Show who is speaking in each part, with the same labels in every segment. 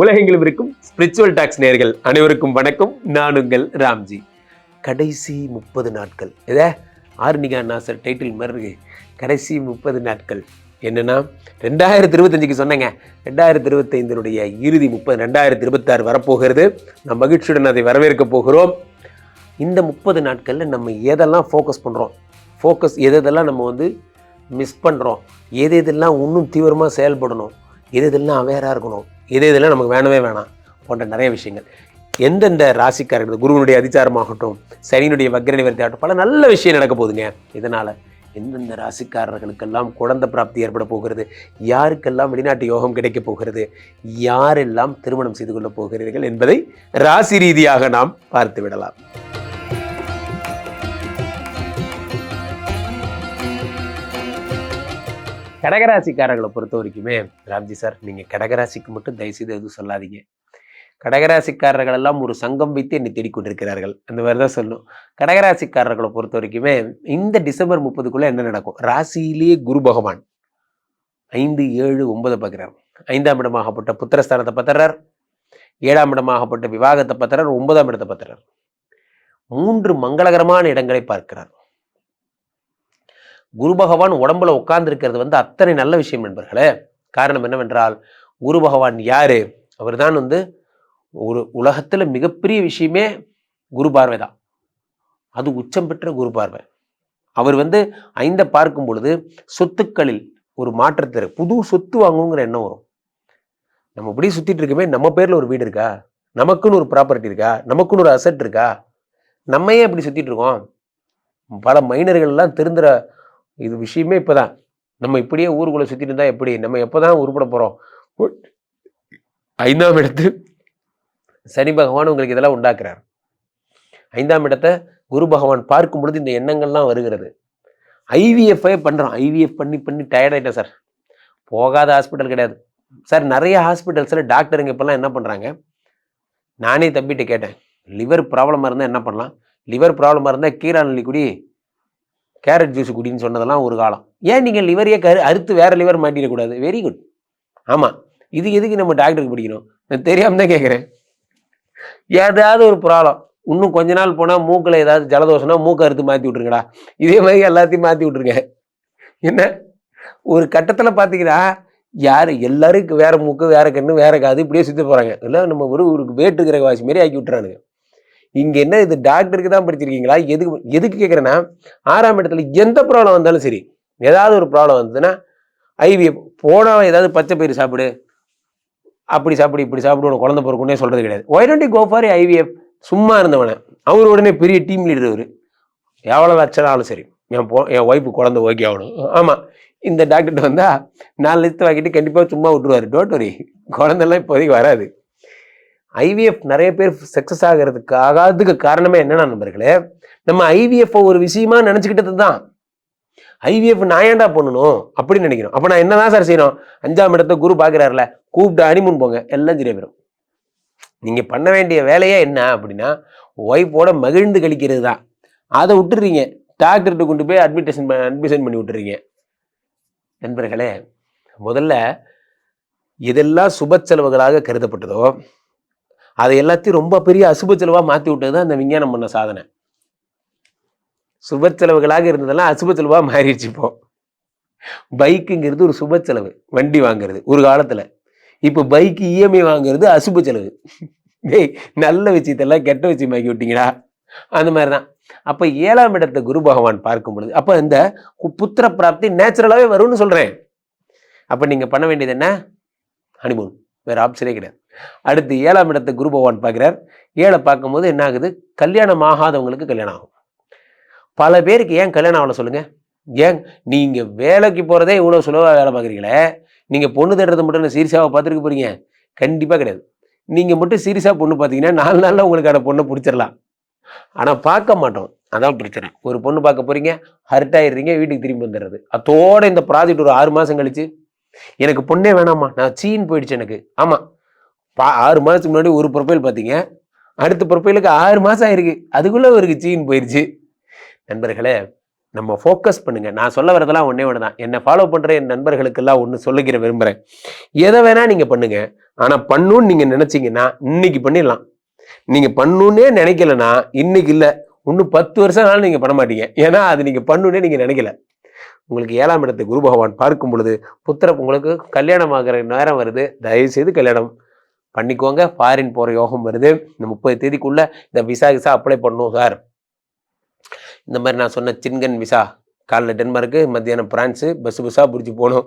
Speaker 1: உலகெங்கிலும் இருக்கும் spiritual tax நேர்கள் அனைவருக்கும் வணக்கம். நான் உங்கள் ராம்ஜி. கடைசி முப்பது நாட்கள். இதே ஆர்னிகா நாசர் டைட்டில் மாதிரி இருக்கு. கடைசி முப்பது நாட்கள். என்னன்னா ரெண்டாயிரத்தி இருபத்தஞ்சுக்கு சொன்னேங்க. ரெண்டாயிரத்தி இருபத்தைந்தினுடைய இறுதி முப்பது ரெண்டாயிரத்தி இருபத்தாறு வரப்போகிறது. நம் மகிழ்ச்சியுடன் அதை வரவேற்க போகிறோம். இந்த முப்பது நாட்களில் நம்ம எதெல்லாம் ஃபோக்கஸ் பண்ணுறோம் ஃபோக்கஸ் எதெல்லாம் நம்ம வந்து மிஸ் பண்ணுறோம் எது எதெல்லாம் இன்னும் தீவிரமாக செயல்படணும்? எது எதெல்லாம் அவேராக இருக்கணும்? இதே இதெல்லாம் நமக்கு வேணவே வேணாம் போன்ற நிறைய விஷயங்கள். எந்தெந்த ராசிக்காரர்கள் குருவனுடைய அதிச்சாரமாகட்டும் சனியினுடைய வக்ர நிவர்த்தி ஆகட்டும் பல நல்ல விஷயம் நடக்க போகுதுங்க. இதனால் எந்தெந்த ராசிக்காரர்களுக்கெல்லாம் குழந்தை பிராப்தி ஏற்பட போகிறது? யாருக்கெல்லாம் வெளிநாட்டு யோகம் கிடைக்கப் போகிறது? யாரெல்லாம் திருமணம் செய்து கொள்ளப் போகிறீர்கள் என்பதை ராசி ரீதியாக நாம் பார்த்து விடலாம். கடகராசிக்காரர்களை பொறுத்த வரைக்குமே ராம்ஜி சார் நீங்கள் கடகராசிக்கு மட்டும் தயவுசெய்து எதுவும் சொல்லாதீங்க. கடகராசிக்காரர்கள் எல்லாம் ஒரு சங்கம் வைத்து என்னை தேடிக்கொண்டிருக்கிறார்கள் அந்த மாதிரி தான் சொல்லும் கடகராசிக்காரர்களை பொறுத்த வரைக்குமே இந்த டிசம்பர் முப்பதுக்குள்ளே என்ன நடக்கும்? ராசியிலேயே குரு பகவான். ஐந்து ஏழு ஒன்பதை பார்க்குறார். ஐந்தாம் இடமாகப்பட்ட புத்திரஸ்தானத்தை பத்துறார் ஏழாம் இடமாகப்பட்ட விவாகத்தை பத்துறார் ஒன்பதாம் இடத்தை பத்துறார் மூன்று மங்களகரமான இடங்களை பார்க்கிறார். குரு பகவான் உடம்புல உட்கார்ந்துருக்கிறது வந்து அத்தனை நல்ல விஷயம் நண்பர்களே. காரணம் என்னவென்றால் குரு பகவான் யாரு? அவர்தான் வந்து ஒரு உலகத்தில் மிகப்பெரிய விஷயமே குரு பார்வை தான். அது உச்சம் பெற்ற குரு பார்வை. அவர் வந்து ஐந்த பார்க்கும் பொழுது சொத்துக்களில் ஒரு மாற்றத்தை புது சொத்து வாங்குங்கிற எண்ணம் வரும். நம்ம இப்படி சுற்றிட்டு இருக்கமே நம்ம பேரில் ஒரு வீடு இருக்கா? நமக்குன்னு ஒரு ப்ராப்பர்ட்டி இருக்கா? நமக்குன்னு ஒரு அசட் இருக்கா? நம்ம ஏன் இப்படி சுற்றிட்டு இருக்கோம்? பல மைனர்கள் எல்லாம் திருந்துற இது விஷயமே இப்போ தான் நம்ம இப்படியே ஊருக்குள்ளே சுற்றிட்டு இருந்தால் எப்படி? நம்ம எப்போதான் உருப்பட போகிறோம் ஐந்தாம் இடத்து சனி பகவான் உங்களுக்கு இதெல்லாம் உண்டாக்குறார். ஐந்தாம் இடத்தை குரு பகவான் பார்க்கும் பொழுது இந்த எண்ணங்கள்லாம் வருகிறது. ஐவிஎஃப்ஐ பண்ணுறோம் ஐவிஎஃப் பண்ணி பண்ணி டயர்டாயிட்டேன் சார் போகாத ஹாஸ்பிட்டல் கிடையாது. சார் நிறைய ஹாஸ்பிட்டல்ஸில் டாக்டருங்க இப்போல்லாம் என்ன பண்ணுறாங்க நானே தம்பிகிட்ட கேட்டேன். லிவர் ப்ராப்ளமாக இருந்தால் என்ன பண்ணலாம்? லிவர் ப்ராப்ளமாக இருந்தால் கீராநெல்லி குடி கேரட் ஜூஸ் குடின்னு சொன்னதெல்லாம் ஒரு காலம். ஏன் நீங்கள் லிவரையே கரு அறுத்து வேறு லிவர் மாட்டிடக்கூடாது? வெரி குட் ஆமாம் இது எதுக்கு நம்ம டாக்டருக்கு பிடிக்கணும்? நான் தெரியாமல் தான் கேட்குறேன் ஏதாவது ஒரு ப்ராப்ளம் இன்னும் கொஞ்ச நாள் போனால் மூக்கில் ஏதாவது ஜலதோஷம்னா மூக்கை அறுத்து மாற்றி விட்ருங்கடா இதே மாதிரி எல்லாத்தையும் மாற்றி விட்ருங்க என்ன? ஒரு கட்டத்தில் பார்த்தீங்கன்னா யார்? எல்லாரும் வேறு மூக்கு வேறு கண்ணு வேறு காது இப்படியே சுற்றி போகிறாங்க இல்லை நம்ம ஒரு ஒரு வேட்டு கிரகவாசி மாதிரி ஆக்கி விட்டுறானுங்க. இங்கே என்ன இது டாக்டருக்கு தான் படிச்சிருக்கீங்களா? எதுக்கு எதுக்கு கேட்குறேன்னா ஆறாம் இடத்துல எந்த ப்ராப்ளம் வந்தாலும் சரி ஏதாவது ஒரு ப்ராப்ளம் வந்ததுன்னா ஐவிஎஃப் போனால் ஏதாவது பச்சை பயிர் சாப்பிடு. அப்படி சாப்பிடு இப்படி சாப்பிடு உனக்கு குழந்தை பிறக்குன்னே சொல்கிறது கிடையாது. Why don't go for IVF சும்மா இருந்தவனை. அவர் உடனே பெரிய டீம் லீடர் அவர். எவ்வளோ லட்சம்னாலும் சரி. என் போ என் ஒய்ஃபு குழந்தை ஓகே ஆகணும். ஆமாம் இந்த டாக்டர்கிட்ட வந்தால் நாலு லட்சத்தை வாங்கிட்டு கண்டிப்பாக சும்மா விட்டுருவாரு. டோன்ட் வரி குழந்தெல்லாம் இப்போதைக்கு வராது. ஐவிஎஃப் நிறைய பேர் சக்ஸஸ் ஆகிறதுக்கு ஆகாததுக்கு காரணமே என்னன்னா நண்பர்களே நம்ம ஐவிஎஃப் ஒரு விஷயமா நினச்சிக்கிட்டது தான் ஐவிஎஃப் நான் ஏன்டா பண்ணணும் அப்படின்னு நினைக்கிறோம். அப்போ நான் என்னதான் சார் செய்யணும் அஞ்சாம் இடத்த குரு பார்க்குறாருல கூப்பிட்டு அனிமுன் போங்க எல்லாம் சரியா போயிடும் நீங்கள் பண்ண வேண்டிய வேலையே என்ன அப்படின்னா ஒய்ஃபோட மகிழ்ந்து கழிக்கிறது தான் அதை விட்டுறீங்க. டாக்டர்கிட்ட கொண்டு போய் அட்மிட்டேஷன் அட்மிஷன் பண்ணி விட்டுறீங்க. நண்பர்களே முதல்ல எதெல்லாம் சுப செலவுகளாக கருதப்பட்டதோ அதை எல்லாத்தையும் ரொம்ப பெரிய அசுப செலவாக மாற்றி விட்டது தான் அந்த விஞ்ஞானம் பண்ண சாதனை. சுப செலவுகளாக இருந்ததெல்லாம் அசுப செலவாக மாறிடுச்சு இப்போ. பைக்குங்கிறது ஒரு சுப செலவு வண்டி வாங்குறது ஒரு காலத்தில். இப்போ பைக்கு இஎம்ஐ வாங்குறது அசுப செலவு. டேய் நல்ல விஷயத்தெல்லாம் கெட்ட விஷயமாக்கி விட்டீங்களா அந்த மாதிரி தான் அப்போ ஏழாம் இடத்தை குரு பகவான் பார்க்கும் பொழுது அப்போ இந்த புத்திர பிராப்தி நேச்சுரலாகவே வரும்னு சொல்கிறேன் அப்போ நீங்கள் பண்ண வேண்டியது என்ன? ஹனிமூன் வேறு ஆப்ஷனே கிடையாது. அடுத்து ஏழாம் இடத்தை குரு பகவான் பார்க்குறார். ஏழை பார்க்கும்போது என்ன ஆகுது? கல்யாணம் ஆகாதவங்களுக்கு கல்யாணம் ஆகும். பல பேருக்கு ஏன் கல்யாணம் ஆகல சொல்லுங்க? ஏன்? நீங்கள் வேலைக்கு போகிறதே இவ்வளோ சுலவாக வேலை பார்க்குறீங்களே? நீங்கள் பொண்ணு தேடுறது மட்டும் சீரியஸாக பார்த்துருக்க போறீங்க? கண்டிப்பாக கிடையாது. நீங்கள் மட்டும் சீரியஸாக பொண்ணு பார்த்தீங்கன்னா நாலு நாளில் உங்களுக்கான பொண்ணை பிடிச்சிடலாம். ஆனால் பார்க்க மாட்டோம். அதான் பிரச்சனை. ஒரு பொண்ணு பார்க்க போறீங்க ஹர்ட் ஆயிடுறீங்க வீட்டுக்கு திரும்பி வந்துடுறது. அதோட இந்த ப்ராஜெக்ட் ஒரு ஆறு மாதம் கழிச்சு எனக்கு பொண்ணே வேணாம்மா நான் சீன் போயிடுச்சு எனக்கு. ஆமாம் பா ஆறு மாதத்துக்கு முன்னாடி ஒரு ப்ரொஃபைல் பார்த்தீங்க. அடுத்த ப்ரொஃபைலுக்கு ஆறு மாதம் ஆயிருக்கு. அதுக்குள்ளே ஒரு சீன் போயிடுச்சு நண்பர்களே நம்ம ஃபோக்கஸ் பண்ணுங்க. நான் சொல்ல வரதெல்லாம் ஒன்றே ஒன்று தான் என்னை ஃபாலோ பண்ணுற என் நண்பர்களுக்கெல்லாம் ஒன்று சொல்லிக்கிற விரும்புகிறேன் எதை வேணால் நீங்கள் பண்ணுங்க. ஆனால் பண்ணுன்னு நீங்கள் நினச்சிங்கன்னா இன்னைக்கு பண்ணிடலாம். நீங்கள் பண்ணணுன்னே நினைக்கலன்னா இன்னைக்கு இல்லை. இன்னும் பத்து வருஷம் ஆனாலும் நீங்கள் பண்ண மாட்டீங்க. ஏன்னா அது நீங்கள் பண்ணணுன்னே நீங்கள் நினைக்கல. உங்களுக்கு ஏழாம் இடத்தை குரு பகவான் பார்க்கும் பொழுது புத்திர உங்களுக்கு கல்யாணம் ஆகிற நேரம் வருது. தயவு செய்து கல்யாணம் பண்ணிக்கோங்க. ஃபாரின் போகிற யோகம் வருது. இந்த முப்பது தேதிக்குள்ளே இந்த விசா விசா அப்ளை பண்ணும் சார் இந்த மாதிரி நான் சொன்ன சின்கன் விசா காலைல டென்மார்க்கு மத்தியானம் பிரான்ஸு பஸ் பஸ்ஸாக பிடிச்சி போகணும்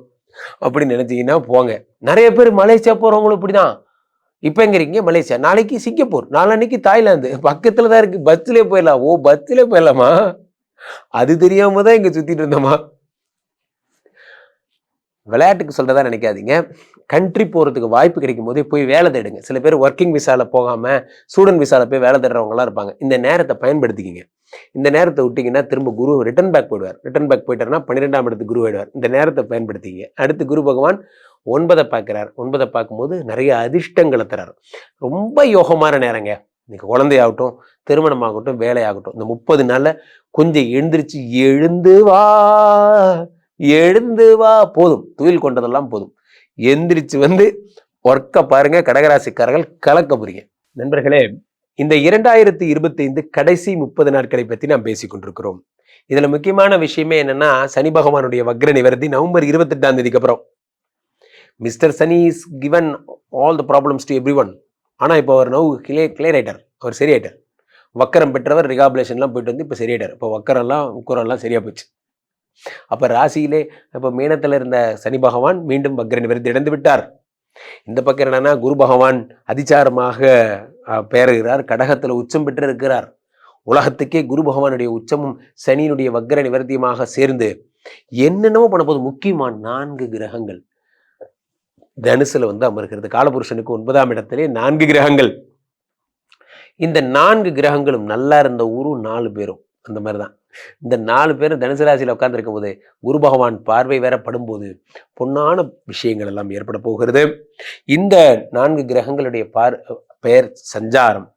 Speaker 1: அப்படின்னு நினச்சிங்கன்னா போங்க. நிறைய பேர் மலேசியா போகிறவங்களும் இப்படி தான் இப்போ எங்கே இருக்கீங்க? மலேசியா. நாளைக்கு சிங்கப்பூர் நாளன்னைக்கு தாய்லாந்து. பக்கத்தில் தான் இருக்குது பஸ்ஸிலே போயிடலாம். ஓ பஸ்ஸிலே போயிடலாமா? அது தெரியாமல் தான் இங்கே சுற்றிட்டு இருந்தோமா? விளையாட்டுக்கு சொல்கிறதா நினைக்காதீங்க. கண்ட்ரி போகிறதுக்கு வாய்ப்பு கிடைக்கும் போதே போய் வேலை தேடுங்க. சில பேர் ஒர்க்கிங் விசாவில் போகாமல் ஸ்டூடெண்ட் விசாவில் போய் வேலை தேடுறவங்களாம் இருப்பாங்க. இந்த நேரத்தை பயன்படுத்திக்கிங்க. இந்த நேரத்தை விட்டிங்கன்னா திரும்ப குரு ரிட்டர்ன் பேக் போயிடுவார். ரிட்டர்ன் பேக் போயிட்டார்னா பன்னிரெண்டாம் இடத்துக்கு குரு ஆயிடுவார். இந்த நேரத்தை பயன்படுத்திங்க அடுத்து குரு பகவான் ஒன்பதை பார்க்குறார். ஒன்பதை பார்க்கும்போது நிறைய அதிர்ஷ்டங்களை தரார் ரொம்ப யோகமான நேரங்க. இன்றைக்கி குழந்தையாகட்டும் திருமணமாகட்டும் வேலையாகட்டும் இந்த முப்பது நாளில் கொஞ்சம் எழுந்திரிச்சு எழுந்து வா எழுந்து வா போதும். துயில் கொண்டதெல்லாம் போதும். எந்திரிச்சு வந்து ஒர்க்கை பாருங்க கடகராசிக்காரர்கள் கலக்க புரிய நண்பர்களே இந்த இரண்டாயிரத்தி இருபத்தைந்து கடைசி முப்பது நாட்களை பற்றி நாம் பேசிக்கொண்டிருக்கிறோம் இதில் இதுல முக்கியமான விஷயமே என்னன்னா சனி பகவானுடைய வக்ர நிவர்த்தி நவம்பர் இருபத்தெட்டாம் தேதிக்கு அப்புறம். Mister Sani is given all the problems to everyone ஆனால் இப்போ அவர் நவ் கிளே கிளியர் ஆயிட்டார். அவர் சரியாயிட்டார். வக்கரம் பெற்றவர் ரிகாபுலேஷன்லாம் போயிட்டு வந்து இப்போ சரியாயிட்டார். இப்போ வக்கரெல்லாம் உக்கரெல்லாம் சரியாக போச்சு. அப்போ ராசியிலே இப்போ மீனத்தில் இருந்த சனி பகவான் மீண்டும் வக்ர நிவர்த்தி இழந்து விட்டார். இந்த பக்கம் என்னன்னா குரு பகவான் அதிச்சாரமாக அஹ், பெயர்கிறார். கடகத்தில் உச்சம் பெற்று இருக்கிறார் உலகத்துக்கே குரு பகவானுடைய உச்சமும் சனியினுடைய வக்ர நிவர்த்தியுமாக சேர்ந்து என்னென்னவோ பண்ண போது முக்கியமான நான்கு கிரகங்கள் தனுசுல வந்து அமர்கிறது. காலபுருஷனுக்கு ஒன்பதாம் இடத்திலே நான்கு கிரகங்கள். இந்த நான்கு கிரகங்களும் நல்லா இருந்த ஊரும் நாலு பேரும். அந்த மாதிரி தான் இந்த நாலு பேரும் தனுசு ராசியில் உட்காந்துருக்கும் போது குரு பகவான் பார்வை வேற படும்போது பொன்னான விஷயங்கள் எல்லாம் ஏற்பட போகிறது. இந்த நான்கு கிரகங்களுடைய பார் பெயர் சஞ்சாரம்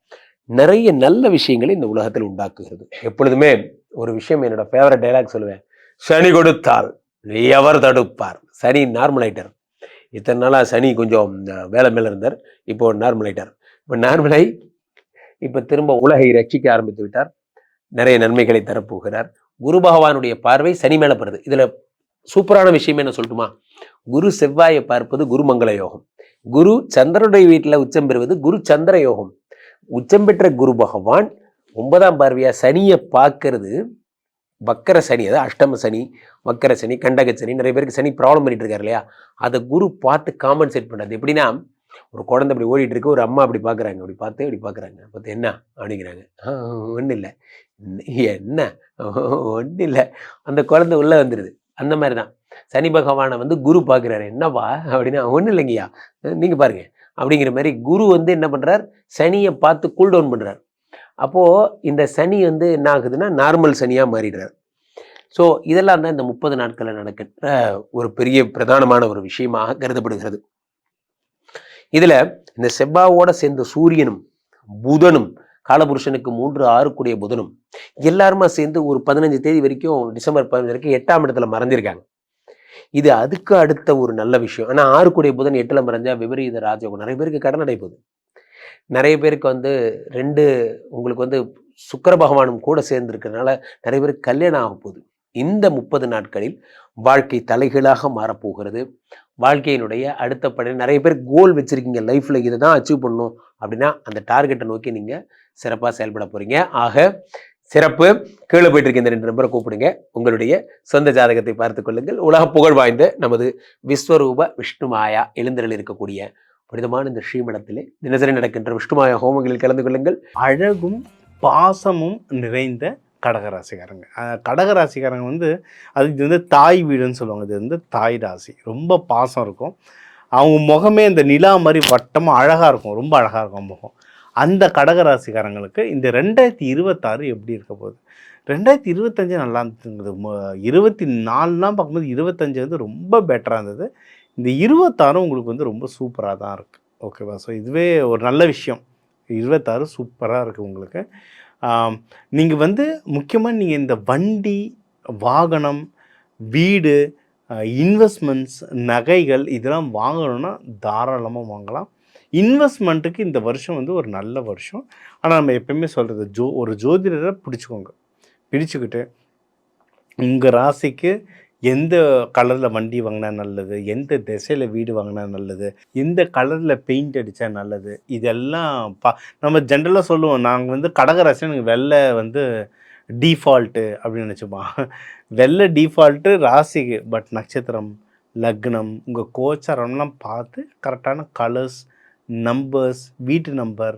Speaker 1: நிறைய நல்ல விஷயங்களை இந்த உலகத்தில் உண்டாக்குகிறது. எப்பொழுதுமே ஒரு விஷயம் என்னோட ஃபேவரட் டைலாக் சொல்லுவேன். சனி கொடுத்தால் எவர் தடுப்பார்? சனி நார்மல் இத்தனை நாளாக சனி கொஞ்சம் இந்த வேலை மேலே இருந்தார். இப்போ நார்மலைட்டர் இப்போ நார்மலை இப்போ திரும்ப உலகை ரட்சிக்க ஆரம்பித்து விட்டார். நிறைய நன்மைகளை தரப்போகிறார். குரு பகவானுடைய பார்வை சனி மேலே படுது. இதில் சூப்பரான விஷயம் என்ன சொல்லட்டுமா? குரு செவ்வாயை பார்ப்பது குருமங்கள யோகம். குரு சந்திரனுடைய வீட்டில் உச்சம் பெறுவது குரு சந்திர யோகம். உச்சம் பெற்ற குரு பகவான் ஒன்பதாம் பார்வையாக சனியை பார்க்கறது. வக்கர சனி அதாவது அஷ்டம சனி வக்கர சனி கண்டக சனி நிறைய பேருக்கு சனி ப்ராப்ளம் பண்ணிட்டு இருக்காரு இல்லையா? அதை குரு பார்த்து காம்பன்சேட் பண்ணுறது எப்படின்னா ஒரு குழந்தை அப்படி ஓடிட்டு இருக்கு ஒரு அம்மா அப்படி பார்க்குறாங்க அப்படி பார்த்து அப்படி பார்க்குறாங்க பார்த்து என்ன? அப்படிங்கிறாங்க. ஒன்றும் இல்லை. என்ன ஒன்றும் இல்லை. அந்த குழந்தை உள்ளே வந்துடுது அந்த மாதிரி தான் சனி பகவானை வந்து குரு பார்க்குறாரு என்னப்பா? அப்படின்னா ஒன்றும் இல்லைங்கய்யா. நீங்கள் பாருங்க. அப்படிங்கிற மாதிரி குரு வந்து என்ன பண்ணுறார் சனியை பார்த்து கூல் டவுன் பண்ணுறார் அப்போது இந்த சனி வந்து என்ன ஆகுதுன்னா நார்மல் சனியாக மாறிடுறார். ஸோ இதெல்லாம் தான் இந்த முப்பது நாட்களில் நடக்கின்ற ஒரு பெரிய பிரதானமான ஒரு விஷயமாக கருதப்படுகிறது. இதில் இந்த செவ்வாவோட சேர்ந்த சூரியனும் புதனும் காலபுருஷனுக்கு மூன்று ஆறு கூடிய புதனும் எல்லாருமா சேர்ந்து ஒரு பதினஞ்சு தேதி வரைக்கும் டிசம்பர் பதினஞ்சு வரைக்கும் எட்டாம் இடத்துல மறைஞ்சிருக்காங்க. இது அதுக்கு அடுத்த ஒரு நல்ல விஷயம். ஆனால் ஆறு கூடிய புதன் எட்டில் மறைஞ்சா விபரீத ராஜயோகம். நிறைய பேருக்கு கடன் அடைப்போகுது நிறைய பேருக்கு வந்து ரெண்டு உங்களுக்கு வந்து சுக்கர பகவானும் கூட சேர்ந்துருக்கிறதுனால நிறைய பேருக்கு கல்யாணம் ஆக போகுது. இந்த முப்பது நாட்களில் வாழ்க்கை தலைகீழாக மாறப்போகிறது. வாழ்க்கையினுடைய அடுத்த படி நிறைய பேர் கோல் வச்சுருக்கீங்க. லைஃப்பில் இதை தான் அச்சீவ் பண்ணணும் அப்படின்னா அந்த டார்கெட்டை நோக்கி நீங்கள் சிறப்பாக செயல்பட போகிறீங்க ஆக சிறப்பு. கீழே போயிட்டு இருக்க இந்த ரெண்டு நம்பரை கூப்பிடுங்க. உங்களுடைய சொந்த ஜாதகத்தை பார்த்து கொள்ளுங்கள். உலக புகழ் வாய்ந்த நமது விஸ்வரூப விஷ்ணுமாயா எழுந்தரில் இருக்கக்கூடிய புனிதமான இந்த ஸ்ரீமடத்திலே தினசரி நடக்கின்ற விஷ்ணுமாயா ஹோமங்களில் கலந்து கொள்ளுங்கள்.
Speaker 2: அழகும் பாசமும் நிறைந்த கடகராசிக்காரங்க. கடகராசிக்காரங்க வந்து அது இது வந்து தாய் வீடுன்னு சொல்லுவாங்க. இது வந்து தாய் ராசி. ரொம்ப பாசம் இருக்கும். அவங்க முகமே இந்த நிலா மாதிரி வட்டமாக அழகாக இருக்கும். ரொம்ப அழகாக இருக்கும் முகம். அந்த கடகராசிக்காரங்களுக்கு இந்த ரெண்டாயிரத்தி இருபத்தாறு எப்படி இருக்க போகுது? ரெண்டாயிரத்தி இருபத்தஞ்சு நல்லா இருந்தது இருபத்தி நாலுலாம் பார்க்கும்போது இருபத்தஞ்சு வந்து ரொம்ப பெட்டராக இருந்தது. இந்த இருபத்தாறும் உங்களுக்கு வந்து ரொம்ப சூப்பராக தான் இருக்குது ஓகேவா ஸோ இதுவே ஒரு நல்ல விஷயம். இருபத்தாறு சூப்பராக இருக்குது உங்களுக்கு. நீங்கள் வந்து முக்கியமாக நீங்கள் இந்த வண்டி வாகனம் வீடு இன்வெஸ்ட்மெண்ட்ஸ் நகைகள் இதெல்லாம் வாங்கணும்னா தாராளமாக வாங்கலாம். இன்வெஸ்ட்மெண்ட்டுக்கு இந்த வருஷம் வந்து ஒரு நல்ல வருஷம். ஆனால் நம்ம எப்பயுமே சொல்கிறது ஜோ ஒரு ஜோதிடரை பிடிச்சிக்கோங்க. பிடிச்சிக்கிட்டு உங்கள் ராசிக்கு எந்த கலரில் வண்டி வாங்கினா நல்லது? எந்த திசையில் வீடு வாங்கினா நல்லது? எந்த கலரில் பெயிண்ட் அடித்தா நல்லது? இதெல்லாம் பா நம்ம ஜென்ரலாக சொல்லுவோம். நாங்கள் வந்து கடகராசி எனக்கு வெள்ளை வந்து டீஃபால்ட்டு அப்படின்னு நினச்சிப்போம். வெள்ளை டீஃபால்ட்டு ராசிக்கு பட் நட்சத்திரம் லக்னம் உங்கள் கோச்சாரம்லாம் பார்த்து கரெக்டான கலர்ஸ் நம்பர்ஸ் வீட்டு நம்பர்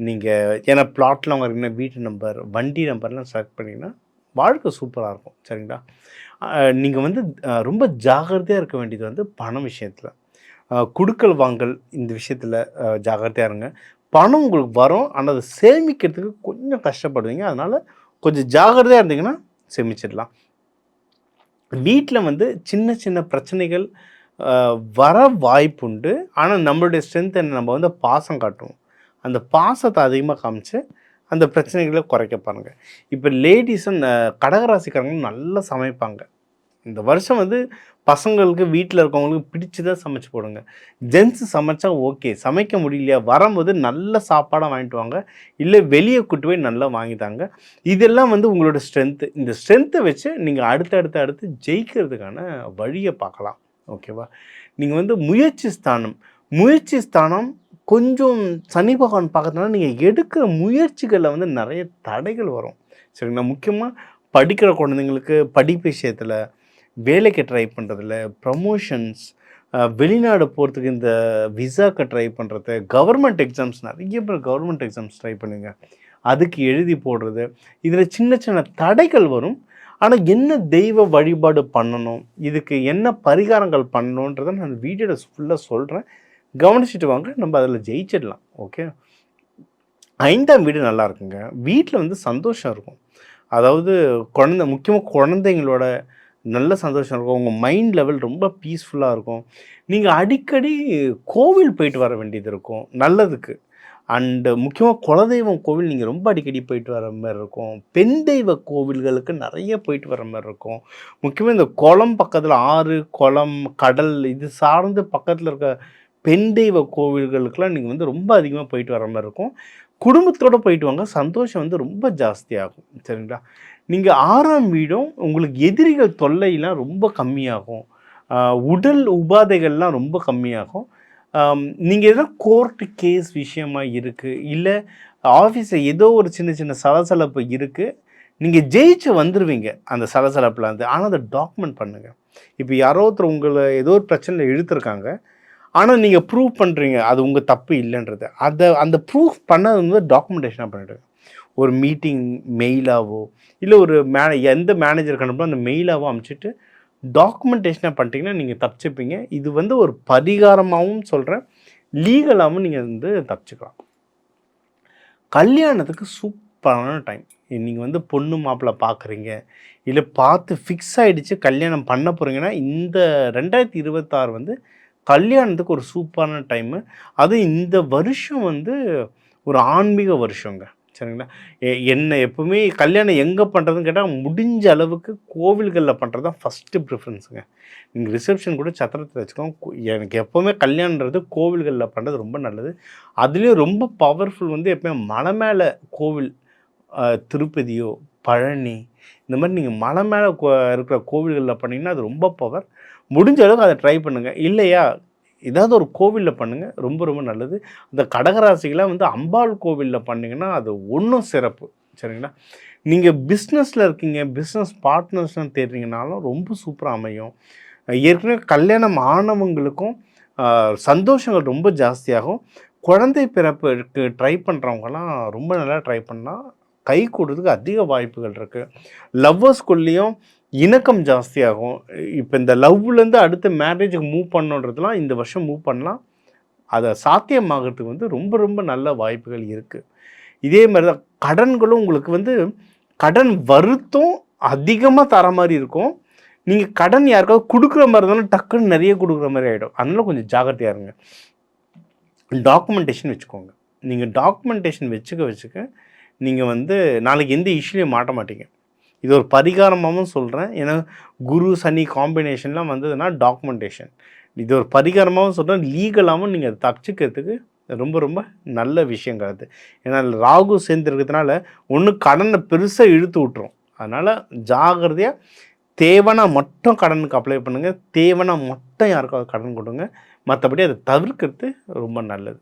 Speaker 2: நீங்கள் ஏன்னா பிளாட்லாம் வரீங்கன்னா வீட்டு நம்பர் வண்டி நம்பர்லாம் செலக்ட் பண்ணிங்கன்னா வாழ்க்கை சூப்பராக இருக்கும். சரிங்களா? நீங்கள் வந்து ரொம்ப ஜாகிரதையாக இருக்க வேண்டியது வந்து பணம் விஷயத்தில். குடுக்கல் வாங்கல் இந்த விஷயத்தில் ஜாகிரதையாக இருங்க. பணம் உங்களுக்கு வரும். ஆனால் அதை சேமிக்கிறதுக்கு கொஞ்சம் கஷ்டப்படுவீங்க. அதனால் கொஞ்சம் ஜாகிரதையாக இருந்தீங்கன்னா சேமிச்சிடலாம். வீட்டில் வந்து சின்ன சின்ன பிரச்சனைகள் வர வாய்ப்புண்டு ஆனால் நம்மளுடைய ஸ்ட்ரென்த் என்ன? நம்ம வந்து பாசம் காட்டுவோம். அந்த பாசத்தை அதிகமாக காமிச்சு அந்த பிரச்சனைகளை குறைக்க பாருங்கள் இப்போ லேடிஸும் கடகராசிக்காரங்களும் நல்லா சமைப்பாங்க. இந்த வருஷம் வந்து பசங்களுக்கு வீட்டில் இருக்கவங்களுக்கு பிடிச்சதா சமைச்சு போடுங்க. ஜென்ஸ் சமைச்சா ஓகே சமைக்க முடியலையா? வரும்போது நல்ல சாப்பாடாக வாங்கிட்டு வாங்க. இல்லை வெளியே கூட்டு போய் நல்லா வாங்கிட்டாங்க இதெல்லாம் வந்து உங்களோட ஸ்ட்ரென்த்து இந்த ஸ்ட்ரென்த்தை வச்சு நீங்கள் அடுத்து அடுத்து அடுத்து ஜெயிக்கிறதுக்கான வழியை பார்க்கலாம். ஓகேவா நீங்கள் வந்து முயற்சி ஸ்தானம். முயற்சி ஸ்தானம் கொஞ்சம் சனி பகவான் பார்க்கறதுனால நீங்கள் எடுக்கிற முயற்சிகளில் வந்து நிறைய தடைகள் வரும். சரிங்களா? முக்கியமாக படிக்கிற குழந்தைங்களுக்கு படிப்பு விஷயத்தில் வேலைக்கு ட்ரை பண்ணுறதுல ப்ரமோஷன்ஸ் வெளிநாடு போகிறதுக்கு இந்த விசாக்கு ட்ரை பண்ணுறது கவர்மெண்ட் எக்ஸாம்ஸ் நிறைய பேர் கவர்மெண்ட் எக்ஸாம்ஸ் ட்ரை பண்ணுங்க. அதுக்கு எழுதி போடுறது இதில் சின்ன சின்ன தடைகள் வரும். ஆனால் என்ன தெய்வ வழிபாடு பண்ணணும் இதுக்கு என்ன பரிகாரங்கள் பண்ணணுன்றதை நான் வீடியோவில் ஃபுல்லாக சொல்கிறேன் கவனிச்சுட்டு வாங்க நம்ம அதில் ஜெயிச்சிடலாம் ஓகே ஐந்தாம் வீடு நல்லா இருக்குங்க. வீட்டில் வந்து சந்தோஷம் இருக்கும். அதாவது குழந்தை முக்கியமாக குழந்தைங்களோட நல்ல சந்தோஷம் இருக்கும். உங்கள் மைண்ட் லெவல் ரொம்ப பீஸ்ஃபுல்லாக இருக்கும். நீங்கள் அடிக்கடி கோவில் போயிட்டு வர வேண்டியது இருக்கும் நல்லதுக்கு. அண்டு முக்கியமாக குலதெய்வம் கோவில் நீங்கள் ரொம்ப அடிக்கடி போயிட்டு வர மாதிரி இருக்கும். பெண் தெய்வ கோவில்களுக்கு நிறைய போயிட்டு வர மாதிரி இருக்கும். முக்கியமாக இந்த குளம் பக்கத்தில் ஆறு குளம் கடல் இது சார்ந்து பக்கத்தில் இருக்க பெண் தெய்வ கோவில்களுக்கெல்லாம் நீங்கள் வந்து ரொம்ப அதிகமாக போயிட்டு வர மாதிரி இருக்கும். குடும்பத்தோடு போயிட்டு வாங்க சந்தோஷம் வந்து ரொம்ப ஜாஸ்தியாகும். சரிங்களா? நீங்கள் ஆறாம் வீடும் உங்களுக்கு எதிரிகள் தொல்லையெல்லாம் ரொம்ப கம்மியாகும். உடல் உபாதைகள்லாம் ரொம்ப கம்மியாகும். நீங்கள் எதோ கோர்ட்டு கேஸ் விஷயமா இருக்குது இல்லை ஆஃபீஸில் ஏதோ ஒரு சின்ன சின்ன சலசலப்பு இருக்குது நீங்கள் ஜெயிச்சு வந்துடுவீங்க அந்த சலசலப்பில் வந்து ஆனால் அதை டாக்குமெண்ட் பண்ணுங்கள் இப்போ யாரோ ஒருத்தர் உங்களை ஏதோ ஒரு பிரச்சனையில் இழுத்துருக்காங்க. ஆனால் நீங்கள் ப்ரூவ் பண்ணுறீங்க அது உங்கள் தப்பு இல்லைன்றது. அதை அந்த ப்ரூஃப் பண்ணது வந்து டாக்குமெண்டேஷனாக பண்ணிவிடுங்க ஒரு மீட்டிங் மெயிலாவோ இல்லை ஒரு மே எந்த மேனேஜர் அனுப்பணும் அந்த மெயிலாவோ அனுப்பிச்சிட்டு டாக்குமெண்டேஷனாக பண்ணிட்டீங்கன்னா நீங்கள் தப்பிச்சுப்பீங்க. இது வந்து ஒரு பரிகாரமாகவும் சொல்கிறேன் லீகலாகவும் நீங்கள் வந்து தப்பிச்சுக்கலாம். கல்யாணத்துக்கு சூப்பரான டைம் நீங்கள் வந்து பொண்ணு மாப்பிள்ளை பார்க்குறீங்க இல்லை பார்த்து ஃபிக்ஸ் ஆகிடுச்சு கல்யாணம் பண்ண போகிறீங்கன்னா இந்த ரெண்டாயிரத்தி இருபத்தாறு வந்து கல்யாணத்துக்கு ஒரு சூப்பரான டைமு அது இந்த வருஷம் வந்து ஒரு ஆன்மீக வருஷங்க. சரிங்களா? எ- என்ன எப்பவுமே கல்யாணம் எங்கே பண்ணுறதுன்னு கேட்டால் முடிஞ்ச அளவுக்கு கோவில்களில் பண்ணுறது தான் ஃபஸ்ட்டு ப்ரிஃபரன்ஸுங்க நீங்கள் ரிசப்ஷன் கூட சத்திரத்தில் வச்சுக்கோங்க. எனக்கு எப்போவுமே கல்யாணன்றது கோவில்களில் பண்ணுறது ரொம்ப நல்லது. அதுலேயும் ரொம்ப பவர்ஃபுல் வந்து எப்பவுமே மலை மேலே கோவில் திருப்பதியோ பழனி இந்த மாதிரி நீங்கள் மலை மேலே கோ இருக்கிற கோவில்களில் பண்ணிங்கன்னா அது ரொம்ப பவர் முடிஞ்ச அளவுக்கு அதை ட்ரை பண்ணுங்கள் இல்லையா? ஏதாவது ஒரு கோவிலில் பண்ணுங்கள் ரொம்ப ரொம்ப நல்லது. இந்த கடகராசிகளாக வந்து அம்பாள் கோவிலில் பண்ணிங்கன்னா அது ஒன்றும் சிறப்பு. சரிங்களா? நீங்கள் பிஸ்னஸில் இருக்கீங்க பிஸ்னஸ் பார்ட்னர்ஸ்லாம் தேடுறீங்கனாலும் ரொம்ப சூப்பராக அமையும். ஏற்கனவே கல்யாணம் ஆனவங்களுக்கும் சந்தோஷங்கள் ரொம்ப ஜாஸ்தியாகும். குழந்தை பிறப்புக்கு ட்ரை பண்ணுறவங்கலாம் ரொம்ப நல்லா ட்ரை பண்ணால் கை கூடுறதுக்கு அதிக வாய்ப்புகள் இருக்குது லவ்வர்ஸ்குள்ளேயும் இணக்கம் ஜாஸ்தியாகும். இப்போ இந்த லவ்லேருந்து அடுத்த மேரேஜுக்கு மூவ் பண்ணுன்றதுலாம் இந்த வருஷம் மூவ் பண்ணலாம். அதை சாத்தியமாகிறதுக்கு வந்து ரொம்ப ரொம்ப நல்ல வாய்ப்புகள் இருக்குது இதே மாதிரி தான் கடன்களும் உங்களுக்கு வந்து கடன் வருத்தம் அதிகமாக தர மாதிரி இருக்கும். நீங்கள் கடன் யாருக்காவது கொடுக்குற மாதிரி இருந்தாலும் டக்குன்னு நிறைய கொடுக்குற மாதிரி ஆகிடும் அதனால கொஞ்சம் ஜாகிரதையாக இருங்க. டாக்குமெண்டேஷன் வச்சுக்கோங்க. நீங்கள் டாக்குமெண்டேஷன் வச்சுக்க வச்சுக்க நீங்கள் வந்து நாளைக்கு எந்த இஷ்யூலையும் மாட்ட மாட்டீங்க. இது ஒரு பரிகாரமாகவும் சொல்கிறேன் ஏன்னா குரு சனி காம்பினேஷன்லாம் வந்ததுன்னா டாக்குமெண்டேஷன் இது ஒரு பரிகாரமாகவும் சொல்கிறேன் லீகலாகவும் நீங்கள் அதை தப்பிச்சுக்கிறதுக்கு ரொம்ப ரொம்ப நல்ல விஷயங்கள் அது. ஏன்னா ராகு சேர்ந்துருக்கிறதுனால ஒன்று கடனை பெருசாக இழுத்து விட்டுரும். அதனால் ஜாகிரதையாக தேவைன்னா மட்டும் கடனுக்கு அப்ளை பண்ணுங்கள் தேவைன்னா மட்டும் யாருக்காவது கடன் கொடுங்க. மற்றபடி அதை தவிர்க்கிறது ரொம்ப நல்லது.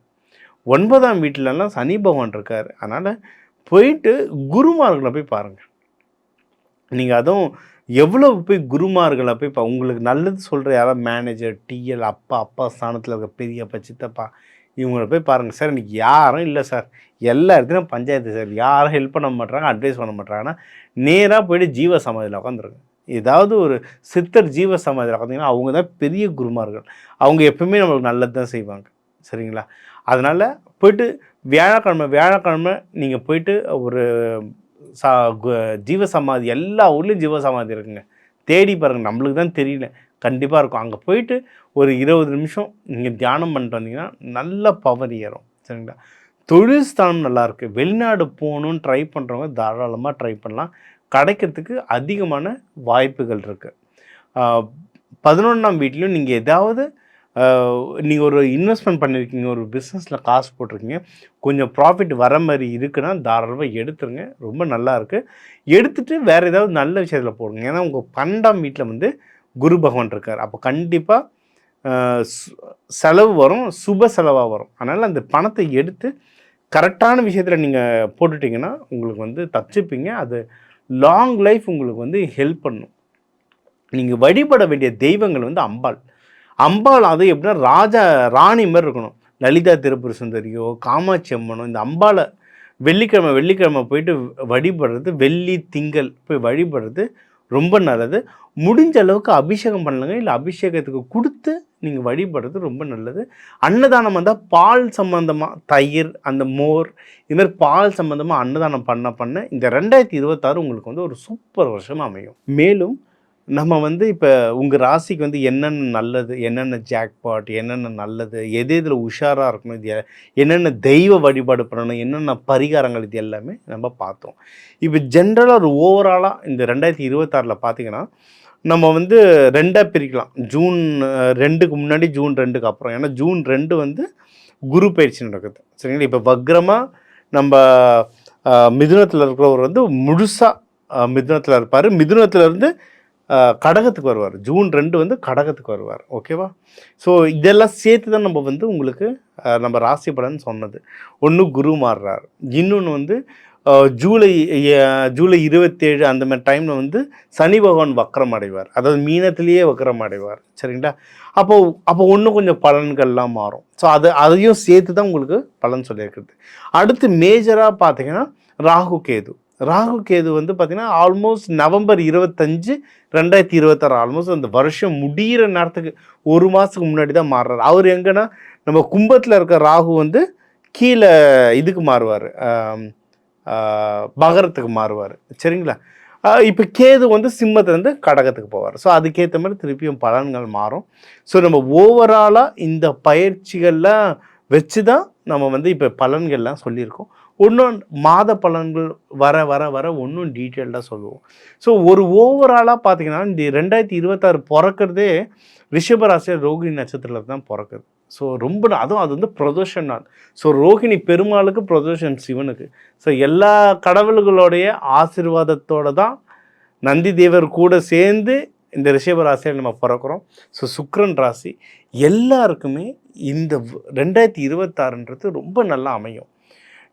Speaker 2: ஒன்பதாம் வீட்டிலலாம் சனி பகவான் இருக்கார். அதனால் போயிட்டு குருமார்களை போய் பாருங்கள் நீங்கள் அதுவும் எவ்வளோ போய் குருமார்களை போய் பா உங்களுக்கு நல்லது சொல்கிற யாராவது மேனேஜர் டிஎல் அப்பா அப்பா ஸ்தானத்தில் இருக்க பெரியப்பா சித்தப்பா இவங்கள போய் பாருங்கள் சார் இன்னைக்கு யாரும் இல்லை சார். எல்லா இடத்துலையும் பஞ்சாயத்து சார். யாரும் ஹெல்ப் பண்ண மாட்றாங்க அட்வைஸ் பண்ண மாட்றாங்கன்னா நேராக போய்ட்டு ஜீவ சமாதியில் உட்காந்துருங்க ஏதாவது ஒரு சித்தர் ஜீவ சமாதியில் உட்காந்திங்கன்னா அவங்க தான் பெரிய குருமார்கள். அவங்க எப்பவுமே நம்மளுக்கு நல்லது தான் செய்வாங்க. சரிங்களா? அதனால் போயிட்டு வியாழக்கிழமை வியாழக்கிழமை நீங்கள் போயிட்டு ஒரு சா கு- ஜீவ சமாதி எல்லா ஊர்லேயும் ஜீவ சமாதி இருக்குங்க. தேடி பாருங்கள் நம்மளுக்கு தான் தெரியல. கண்டிப்பாக இருக்கும். அங்கே போயிட்டு ஒரு இருபது நிமிஷம் நீங்கள் தியானம் பண்ணிட்டு வந்தீங்கன்னா நல்ல பவர் ஏறும். சரிங்களா? தொழில் ஸ்தானம் நல்லாயிருக்கு வெளிநாடு போகணுன்னு ட்ரை பண்ணுறவங்க தாராளமாக ட்ரை பண்ணலாம். கிடைக்கிறதுக்கு அதிகமான வாய்ப்புகள் இருக்குது பதினொன்றாம் வீட்லேயும் நீங்கள் ஏதாவது நீங்கள் ஒரு இன்வெஸ்ட்மெண்ட் பண்ணியிருக்கீங்க ஒரு பிஸ்னஸில் காசு போட்டிருக்கீங்க கொஞ்சம் ப்ராஃபிட் வர மாதிரி இருக்குன்னா தாராளமாக எடுத்துருங்க. ரொம்ப நல்லா இருக்கு. எடுத்துட்டு வேறு ஏதாவது நல்ல விஷயத்தில் போடுங்க. ஏன்னா உங்கள் பன்னெண்டாம் வீட்டில் வந்து குரு பகவான் இருக்கார். அப்போ கண்டிப்பாக செலவு வரும் சுப செலவாக வரும். அதனால் அந்த பணத்தை எடுத்து கரெக்டான விஷயத்தில் நீங்கள் போட்டுட்டிங்கன்னா உங்களுக்கு வந்து தச்சுப்பீங்க அது லாங் லைஃப் உங்களுக்கு வந்து ஹெல்ப் பண்ணும். நீங்கள் வழிபட வேண்டிய தெய்வங்கள் வந்து அம்பாள். அம்பாள் அது எப்படின்னா ராஜா ராணி மாதிரி இருக்கணும். லலிதா திருப்புர சுந்தரியோ காமாட்சி அம்மனோ இந்த அம்பாளை வெள்ளிக்கிழமை வெள்ளிக்கிழமை போயிட்டு வழிபடுறது வெள்ளி திங்கள் போய் வழிபடுறது ரொம்ப நல்லது. முடிஞ்ச அளவுக்கு அபிஷேகம் பண்ணலங்க இல்லை அபிஷேகத்துக்கு கொடுத்து நீங்கள் வழிபடுறது ரொம்ப நல்லது. அன்னதானம் வந்தால் பால் சம்மந்தமாக தயிர் அந்த மோர் இது மாதிரி பால் சம்மந்தமாக அன்னதானம் பண்ண பண்ண இந்த ரெண்டாயிரத்தி இருபத்தாறு உங்களுக்கு வந்து ஒரு சூப்பர் வருஷமாக அமையும். மேலும் நம்ம வந்து இப்போ உங்கள் ராசிக்கு வந்து என்னென்ன நல்லது என்னென்ன ஜாக்பாட் என்னென்ன நல்லது எது இதில் உஷாராக இருக்கணும் இது என்னென்ன தெய்வ வழிபாடு பண்ணணும் என்னென்ன பரிகாரங்கள் இது எல்லாமே நம்ம பார்த்தோம். இப்போ ஜென்ரலாக ஒரு ஓவராலாக இந்த ரெண்டாயிரத்தி இருபத்தாறில் பார்த்தீங்கன்னா நம்ம வந்து ரெண்டாக பிரிக்கலாம். ஜூன் ரெண்டுக்கு முன்னாடி ஜூன் ரெண்டுக்கு அப்புறம். ஏன்னா ஜூன் ரெண்டு வந்து குரு பயிற்சி நடக்குது. சரிங்களா? இப்போ வக்ரமாக நம்ம மிதுனத்தில் இருக்கிறவர் வந்து முழுசாக மிதுனத்தில் இருப்பார். மிதுனத்துலேருந்து கடகத்துக்கு வருவார். ஜூன் ரெண்டு வந்து கடகத்துக்கு வருவார். ஓகேவா? ஸோ இதெல்லாம் சேர்த்து தான் நம்ம வந்து உங்களுக்கு நம்ம ராசி பலன் சொன்னது. ஒன்று குரு மாறுறார். இன்னொன்று வந்து ஜூலை ஜூலை இருபத்தேழு அந்த மாதிரி டைமில் வந்து சனி பகவான் வக்கரம் அடைவார். அதாவது மீனத்திலேயே வக்கரம் அடைவார். சரிங்களா? அப்போ அப்போ ஒன்றும் கொஞ்சம் பலன்கள்லாம் மாறும். ஸோ அது அதையும் சேர்த்து தான் உங்களுக்கு பலன் சொல்லியிருக்கிறது. அடுத்து மேஜராக பார்த்தீங்கன்னா ராகு கேது. ராகு கேது வந்து பார்த்திங்கன்னா ஆல்மோஸ்ட் நவம்பர் இருபத்தஞ்சு ரெண்டாயிரத்தி இருபத்தாறு ஆல்மோஸ்ட் அந்த வருஷம் முடிகிற நேரத்துக்கு ஒரு மாதத்துக்கு முன்னாடி தான் மாறுறாரு. அவர் எங்கன்னா நம்ம கும்பத்தில் இருக்க ராகு வந்து கீழே இதுக்கு மாறுவார். பகரத்துக்கு மாறுவார். சரிங்களா? இப்போ கேது வந்து சிம்மத்துலேருந்து கடகத்துக்கு போவார். ஸோ அதுக்கேற்ற மாதிரி திருப்பியும் பலன்கள் மாறும். ஸோ நம்ம ஓவராலாக இந்த பயிற்சிகள்லாம் வச்சு தான் நம்ம வந்து இப்போ பலன்கள்லாம் சொல்லியிருக்கோம். இன்னும் மாத பலன்கள் வர வர வர இன்னும் டீட்டெயில்டாக சொல்லுவோம். ஸோ ஒரு ஓவராலாக பார்த்தீங்கன்னா இந்த ரெண்டாயிரத்தி இருபத்தாறு பிறக்கிறதே ரிஷபராசியர் ரோகிணி நட்சத்திரத்தில் தான் பிறக்குது. ஸோ ரொம்ப அதுவும் அது வந்து பிரதோஷம் நாள். ஸோ ரோகிணி பெருமாளுக்கு பிரதோஷம் சிவனுக்கு. ஸோ எல்லா கடவுள்களுடைய ஆசீர்வாதத்தோட தான் நந்தி தேவர் கூட சேர்ந்து இந்த ரிஷப ராசியில் நம்ம பிறக்கிறோம். ஸோ சுக்ரன் ராசி எல்லாருக்குமே இந்த ரெண்டாயிரத்தி இருபத்தாறுன்றது ரொம்ப நல்லா அமையும்.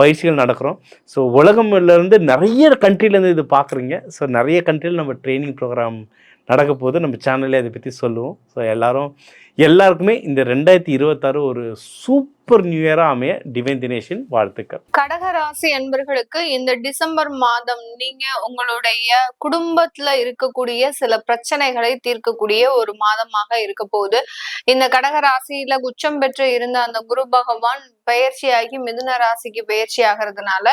Speaker 2: பயிற்சிகள் நடக்கிறோம். ஸோ உலகம்லேருந்து நிறைய கண்ட்ரிலேருந்து இது பார்க்குறீங்க. ஸோ நிறைய கண்ட்ரியில் நம்ம ட்ரைனிங் ப்ரோக்ராம் நடக்க போது நம்ம சேனல்லே அதை பற்றி சொல்லுவோம். ஸோ எல்லோரும் எல்லாருக்குமே இந்த ரெண்டாயிரத்தி இருபத்தாறு ஒரு சூப்பர் நியூ இயராக அமைய டிவைன் தினேஷின் வாழ்த்துக்கள்.
Speaker 3: கடகராசி அன்பர்களுக்கு இந்த டிசம்பர் மாதம் நீங்க உங்களுடைய குடும்பத்துல இருக்கக்கூடிய சில பிரச்சனைகளை தீர்க்கக்கூடிய ஒரு மாதமாக இருக்க போகுது. இந்த கடகராசியில உச்சம் பெற்று இருந்த அந்த குரு பகவான் பயிற்சியாகி மிதுன ராசிக்கு பயிற்சி ஆகிறதுனால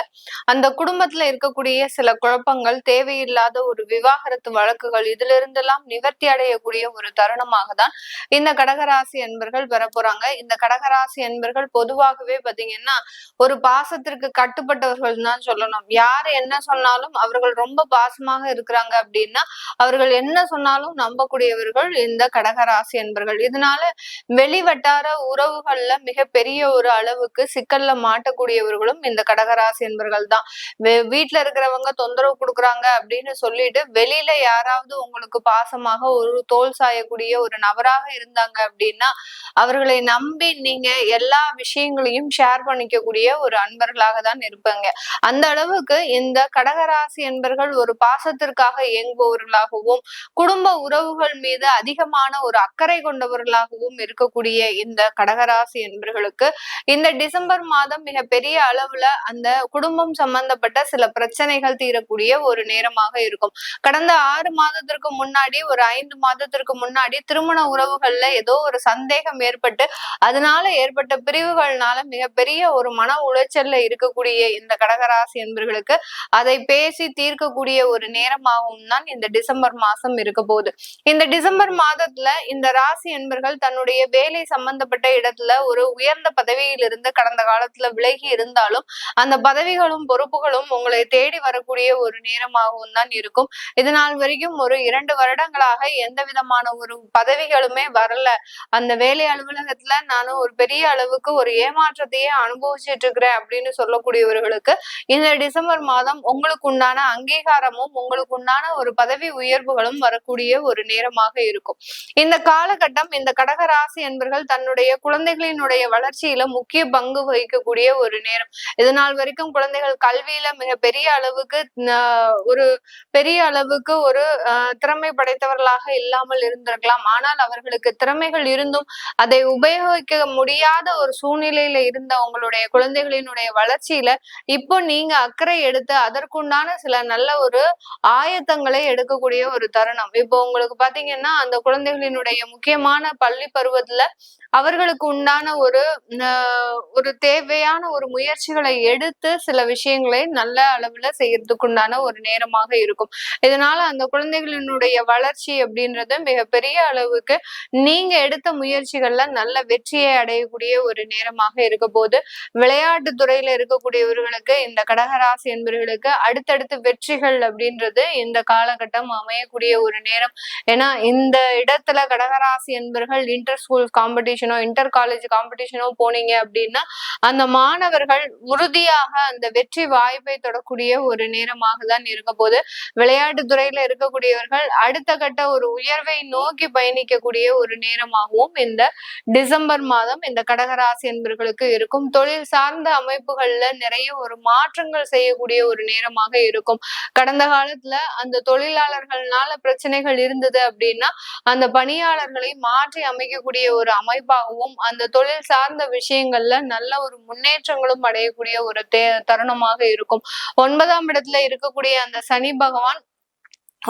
Speaker 3: அந்த குடும்பத்துல இருக்கக்கூடிய சில குழப்பங்கள் தேவையில்லாத ஒரு விவாகரத்து வழக்குகள் இதுல இருந்தெல்லாம் நிவர்த்தி அடையக்கூடிய ஒரு தருணமாக தான் இந்த கடகராசி அன்பர்கள் பெற போறாங்க. இந்த கடகராசி அன்பர்கள் பொதுவாகவே பாத்தீங்கன்னா ஒரு பாசத்திற்கு கட்டுப்பட்டவர்கள் தான் சொல்லணும். யார் என்ன சொன்னாலும் அவர்கள் ரொம்ப பாசமாக இருக்கிறாங்க அப்படின்னா அவர்கள் என்ன சொன்னாலும் நம்பக்கூடியவர்கள் இந்த கடகராசி அன்பர்கள். இதனால வெளிவட்டார உறவுகள்ல மிகப்பெரிய ஒரு அளவுக்கு சிக்கல்ல மாட்டக்கூடியவர்களும் இந்த கடகராசி என்பர்கள் தான். வீட்டுல இருக்கிறவங்க தொந்தரவு கொடுக்குறாங்க அப்படின்னு சொல்லிட்டு வெளியில யாராவது உங்களுக்கு பாசமாக ஒரு தோல் சாயக்கூடிய ஒரு நபராக இருந்தாங்க அப்படின்னா அவர்களை நம்பி நீங்க எல்லா விஷயங்களையும் ஷேர் பண்ணிக்கக்கூடிய ஒரு அன்பர்களாக தான் இருப்பாங்க. அந்த அளவுக்கு இந்த கடகராசி என்பர்கள் ஒரு பாசத்திற்காக இயங்குபவர்களாகவும் குடும்ப உறவுகள் மீது அதிகமான ஒரு அக்கறை கொண்டவர்களாகவும் இருக்கக்கூடிய இந்த கடகராசி என்பர்களுக்கு இந்த டிசம்பர் மாதம் மிக பெரிய அளவுல அந்த குடும்பம் சம்பந்தப்பட்ட சில பிரச்சனைகள் தீரக்கூடிய ஒரு நேரமாக இருக்கும். கடந்த ஆறு மாதத்திற்கு முன்னாடி ஒரு ஐந்து மாதத்திற்கு முன்னாடி திருமண உறவுகள்ல ஏதோ ஒரு சந்தேகம் ஏற்பட்டு அதனால ஏற்பட்ட பிரிவுகள்னால மிகப்பெரிய ஒரு மன உளைச்சல்ல இருக்கக்கூடிய இந்த கடகராசி என்பர்களுக்கு அதை பேசி தீர்க்கக்கூடிய ஒரு நேரமாகவும் தான் இந்த டிசம்பர் மாசம் இருக்க போகுது. இந்த டிசம்பர் மாதத்துல இந்த ராசி என்பர்கள் தன்னுடைய வேலை சம்பந்தப்பட்ட இடத்துல ஒரு உயர்ந்த பதவியில் இருந்து கடந்த காலத்துல விலகி இருந்தாலும் அந்த பதவிகளும் பொறுப்புகளும் உங்களை தேடி வரக்கூடிய ஒரு நேரமாகவும் தான் இருக்கும். இது நாள் வரைக்கும் ஒரு இரண்டு வருடங்களாக எந்த விதமான ஒரு பதவிகளுமே வரல. அந்த வேலை அலுவலகத்துல நானும் ஒரு பெரிய அளவுக்கு ஒரு ஏமாற்றத்தையே அனுபவிச்சுட்டு இருக்கிறேன் அப்படின்னு சொல்லக்கூடியவர்களுக்கு இந்த டிசம்பர் மாதம் உங்களுக்கு உண்டான அங்கீகாரமும் உங்களுக்கு உண்டான ஒரு பதவி உயர்வுகளும் வரக்கூடிய ஒரு நேரமாக இருக்கும். இந்த காலகட்டம் இந்த கடகராசி என்பர்கள் தன்னுடைய குழந்தைகளினுடைய வளர்ச்சியில முக்கிய பங்கு வகிக்கக்கூடிய ஒரு நேரம். இது நாள் வரைக்கும் குழந்தைகள் கல்வியில மிக பெரிய அளவுக்கு ஒரு பெரிய அளவுக்கு ஒரு திறமை படைத்தவர்களாக இல்லாமல் இருந்திருக்கலாம். ஆனால் அவர்களுக்கு திறமை திறமைகள் இருந்தும் அதை உபயோகிக்க முடியாத ஒரு சூழ்நிலையில இருந்த உங்களுடைய குழந்தைகளினுடைய வளர்ச்சியில இப்போ நீங்க அக்கறை எடுத்து அதற்குண்டான சில நல்ல ஒரு ஆயத்தங்களை எடுக்கக்கூடிய ஒரு தருணம். இப்போ உங்களுக்கு பாத்தீங்கன்னா அந்த குழந்தைகளினுடைய முக்கியமான பள்ளி பருவத்துல அவர்களுக்கு உண்டான ஒரு ஒரு தேவையான ஒரு முயற்சிகளை எடுத்து சில விஷயங்களை நல்ல அளவுல செய்யறதுக்கு உண்டான ஒரு நேரமாக இருக்கும். இதனால அந்த குழந்தைகளினுடைய வளர்ச்சி அப்படின்றது மிகப்பெரிய அளவுக்கு நீங்க எடுத்த முயற்சிகள்ல நல்ல வெற்றியை அடையக்கூடிய ஒரு நேரமாக இருக்க போது விளையாட்டு துறையில இருக்கக்கூடியவர்களுக்கு இந்த கடகராசி என்பவர்களுக்கு அடுத்தடுத்து வெற்றிகள் அப்படின்றது இந்த காலகட்டம் அமையக்கூடிய ஒரு நேரம். ஏன்னா இந்த இடத்துல கடகராசி என்பவர்கள் இன்டர் ஸ்கூல் காம்படிஷனோ இன்டர் காலேஜ் காம்படிஷனோ போனீங்க அப்படின்னா அந்த மாணவர்கள் உறுதியாக அந்த வெற்றி வாய்ப்பை தொடக்கூடிய ஒரு நேரமாக தான் இருக்க போது விளையாட்டு துறையில இருக்கக்கூடியவர்கள் அடுத்த கட்ட ஒரு உயர்வை நோக்கி பயணிக்கக்கூடிய ஒரு நேரம் நேரமாகவும் இந்த டிசம்பர் மாதம் இந்த கடகராசி என்பர்களுக்கு இருக்கும். தொழில் சார்ந்த அமைப்புகள்ல நிறைய ஒரு மாற்றங்கள் செய்யக்கூடிய ஒரு நேரமாக இருக்கும். கடந்த காலத்துல அந்த தொழிலாளர்கள்னால பிரச்சனைகள் இருந்தது அப்படின்னா அந்த பணியாளர்களை மாற்றி அமைக்கக்கூடிய ஒரு அமைப்பாகவும் அந்த தொழில் சார்ந்த விஷயங்கள்ல நல்ல ஒரு முன்னேற்றங்களும் அடையக்கூடிய ஒரு தே தருணமாக இருக்கும். ஒன்பதாம் இடத்துல இருக்கக்கூடிய அந்த சனி பகவான்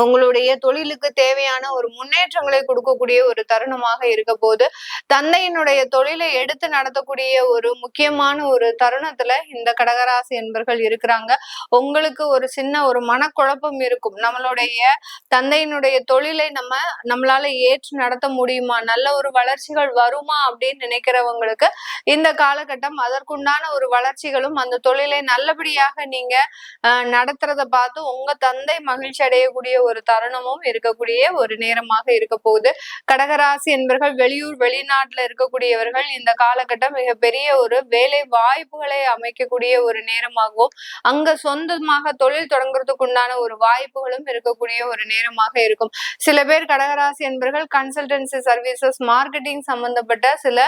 Speaker 3: உங்களுடைய தொழிலுக்கு தேவையான ஒரு முன்னேற்றங்களை கொடுக்கக்கூடிய ஒரு தருணமாக இருக்க போது தந்தையினுடைய தொழிலை எடுத்து நடத்தக்கூடிய ஒரு முக்கியமான ஒரு தருணத்துல இந்த கடகராசி என்பர்கள் இருக்கிறாங்க. உங்களுக்கு ஒரு சின்ன ஒரு மனக்குழப்பம் இருக்கும். நம்மளுடைய தந்தையினுடைய தொழிலை நம்ம நம்மளால ஏற்று நடத்த முடியுமா? நல்ல ஒரு வளர்ச்சிகள் வருமா அப்படின்னு நினைக்கிறவங்களுக்கு இந்த காலகட்டம் அதற்குண்டான ஒரு வளர்ச்சிகளும் அந்த தொழிலை நல்லபடியாக நீங்க நடத்துறத பார்த்து உங்க தந்தை மகிழ்ச்சி அடையக்கூடிய ஒரு தருணமும் இருக்கக்கூடிய ஒரு நேரமாக இருக்க போகுது. கடகராசி என்பவர்கள் வெளியூர் வெளிநாட்டுல இருக்கக்கூடியவர்கள் இந்த காலகட்டம் மிகப்பெரிய ஒரு வேலை வாய்ப்புகளை அமைக்கக்கூடிய ஒரு நேரமாகவும் அங்க சொந்தமாக தொழில் தொடங்குறதுக்கு உண்டான ஒரு வாய்ப்புகளும் இருக்கக்கூடிய ஒரு நேரமாக இருக்கும். சில பேர் கடகராசி என்பவர்கள் கன்சல்டன்சி சர்வீசஸ் மார்க்கெட்டிங் சம்பந்தப்பட்ட சில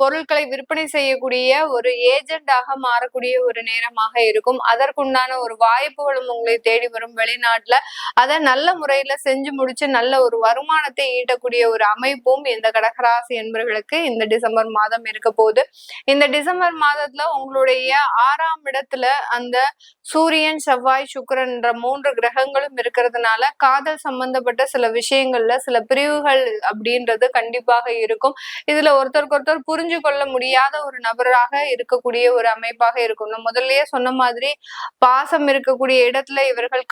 Speaker 3: பொருட்களை விற்பனை செய்யக்கூடிய ஒரு ஏஜென்டாக மாறக்கூடிய ஒரு நேரமாக இருக்கும். அதற்குண்டான ஒரு வாய்ப்புகளும் உங்களை தேடி வரும். வெளிநாட்டுல அதை நல்ல முறையில செஞ்சு முடிச்சு நல்ல ஒரு வருமானத்தை ஈட்டக்கூடிய ஒரு அமைப்பும் இந்த கடகராசி என்பவர்களுக்கு இந்த டிசம்பர் மாதம் இருக்க போகுது. இந்த டிசம்பர் மாதத்துல உங்களுடைய ஆறாம் இடத்துல அந்த சூரியன் செவ்வாய் சுக்கிரன் மூன்று கிரகங்களும் இருக்கிறதுனால காதல் சம்பந்தப்பட்ட சில விஷயங்கள்ல சில பிரிவுகள் அப்படின்றது கண்டிப்பாக இருக்கும். இதுல ஒருத்தருக்கு ஒருத்தர் புரிஞ்சு கொள்ள முடியாத ஒரு நபராக இருக்கக்கூடிய ஒரு அமைப்பாக இருக்கும். நான் முதல்லயே சொன்ன மாதிரி பாசம் இருக்கக்கூடிய இடத்துல இவர்கள்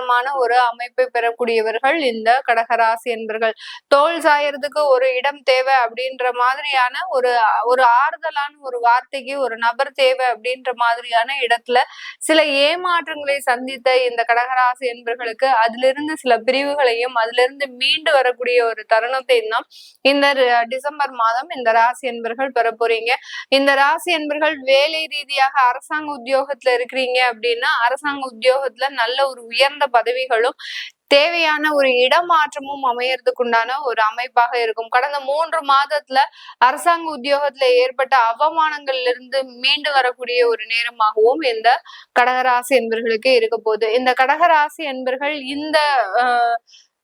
Speaker 3: கண்மூடித்தனமான ஒரு அமைப்பை பெறக்கூடியவர்கள் இந்த கடகராசி என்பர்கள். தோல் சாயறதுக்கு ஒரு இடம் தேவை அப்படின்ற மாதிரியான ஒரு ஒரு ஆறுதலான ஒரு வார்த்தைக்கு ஒரு நபர் தேவை அப்படின்ற மாதிரியான இடத்துல சில ஏமாற்றங்களை சந்தித்த இந்த கடகராசி என்பர்களுக்கு அதிலிருந்து சில பிரிவுகளையும் அதிலிருந்து மீண்டு வரக்கூடிய ஒரு தருணத்தையும் தான் இந்த டிசம்பர் மாதம் இந்த ராசி என்பர்கள் பெற போறீங்க. இந்த ராசி என்பர்கள் வேலை ரீதியாக அரசாங்க உத்தியோகத்துல இருக்கிறீங்க அப்படின்னா அரசாங்க உத்தியோகத்துல நல்ல ஒரு உயர்ந்த பதவிகளும் தேவையான ஒரு இடமாற்றமும் அமையறதுக்கு உண்டான ஒரு அமைப்பாக இருக்கும். கடந்த மூன்று மாதத்துல அரசாங்க உத்தியோகத்துல ஏற்பட்ட அவமானங்கள்ல இருந்து மீண்டு வரக்கூடிய ஒரு நேரமாகவும் இந்த கடகராசி என்பர்களுக்கு இருக்க போகுது இந்த கடகராசி என்பர்கள் இந்த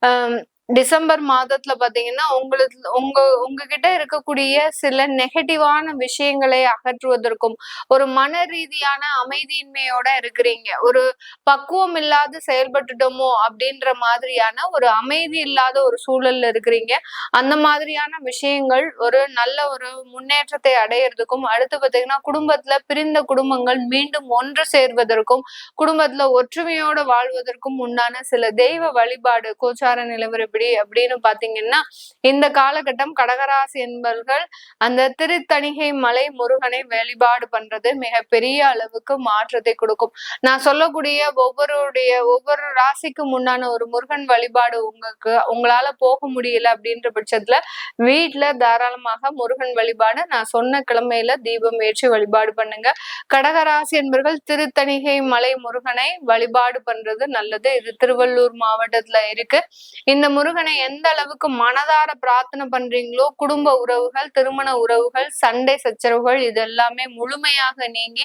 Speaker 3: ஆஹ் டிசம்பர் மாதத்துல பாத்தீங்கன்னா உங்களுக்கு உங்க உங்ககிட்ட இருக்கக்கூடிய சில நெகட்டிவான விஷயங்களை அகற்றுவதற்கும் ஒரு மன ரீதியான அமைதியின்மையோட இருக்கிறீங்க. ஒரு பக்குவம் இல்லாத செயல்பட்டுட்டோமோ அப்படின்ற மாதிரியான ஒரு அமைதி இல்லாத ஒரு சூழல்ல இருக்கிறீங்க. அந்த மாதிரியான விஷயங்கள் ஒரு நல்ல ஒரு முன்னேற்றத்தை அடையிறதுக்கும் அடுத்து பாத்தீங்கன்னா குடும்பத்துல பிரிந்த குடும்பங்கள் மீண்டும் ஒன்று சேர்வதற்கும் குடும்பத்துல ஒற்றுமையோட வாழ்வதற்கும் உண்டான சில தெய்வ வழிபாடு கோச்சார எப்படி அப்படின்னு பாத்தீங்கன்னா இந்த காலகட்டம் கடகராசி என்பவர்கள் அந்த திருத்தணிகை மலை முருகனை வழிபாடு பண்றது மிகப்பெரிய அளவுக்கு மாற்றத்தை கொடுக்கும். நான் சொல்லக்கூடிய ஒவ்வொருடைய ஒவ்வொரு ராசிக்கு முன்னான ஒரு முருகன் வழிபாடு உங்களுக்கு உங்களால போக முடியல அப்படின்ற பட்சத்துல வீட்டுல தாராளமாக முருகன் வழிபாடு நான் சொன்ன கிழமையில தீபம் ஏற்றி வழிபாடு பண்ணுங்க. கடகராசி என்பவர்கள் திருத்தணிகை மலை முருகனை வழிபாடு பண்றது நல்லது. இது திருவள்ளூர் மாவட்டத்துல இருக்கு. இந்த முருகனை எந்த அளவுக்கு மனதார பிரார்த்தனை பண்றீங்களோ குடும்ப உறவுகள் திருமண உறவுகள் சண்டை சச்சரவுகள் இது எல்லாமே முழுமையாக நீங்கி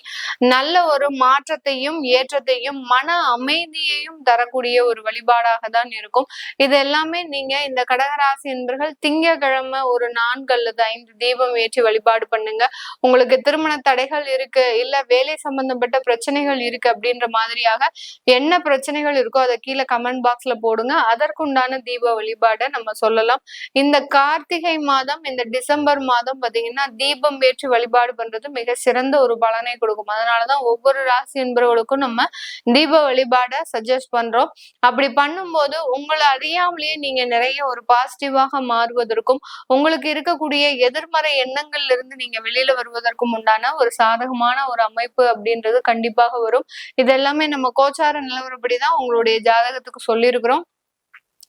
Speaker 3: நல்ல ஒரு மாற்றத்தையும் ஏற்றத்தையும் மன அமைதியையும் தரக்கூடிய ஒரு வழிபாடாக தான் இருக்கும். இது எல்லாமே நீங்க இந்த கடகராசி என்பர்கள் திங்கக்கிழமை ஒரு நான்கு அல்லது ஐந்து தீபம் ஏற்றி வழிபாடு பண்ணுங்க. உங்களுக்கு திருமண தடைகள் இருக்கு இல்ல வேலை சம்பந்தப்பட்ட பிரச்சனைகள் இருக்கு அப்படின்ற மாதிரியாக என்ன பிரச்சனைகள் இருக்கோ அதை கீழே கமெண்ட் பாக்ஸ்ல போடுங்க. அதற்குண்டான தீப வழிபாடை நம்ம சொல்லலாம். இந்த கார்த்திகை மாதம் இந்த டிசம்பர் மாதம் பாத்தீங்கன்னா தீபம் ஏற்றி வழிபாடு பண்றது மிக சிறந்த ஒரு பலனை கொடுக்கும். அதனாலதான் ஒவ்வொரு ராசி என்பவர்களுக்கும் நம்ம தீப வழிபாடை சஜஸ்ட் பண்றோம். அப்படி பண்ணும்போது உங்களை அறியாமலேயே நீங்க நிறைய ஒரு பாசிட்டிவாக மாறுவதற்கும் உங்களுக்கு இருக்கக்கூடிய எதிர்மறை எண்ணங்கள்ல இருந்து நீங்க வெளியில வருவதற்கும் உண்டான ஒரு சாதகமான ஒரு அமைப்பு அப்படின்றது கண்டிப்பாக வரும். இது எல்லாமே நம்ம கோச்சார நிலவரப்படிதான் உங்களுடைய ஜாதகத்துக்கு சொல்லியிருக்கிறோம்.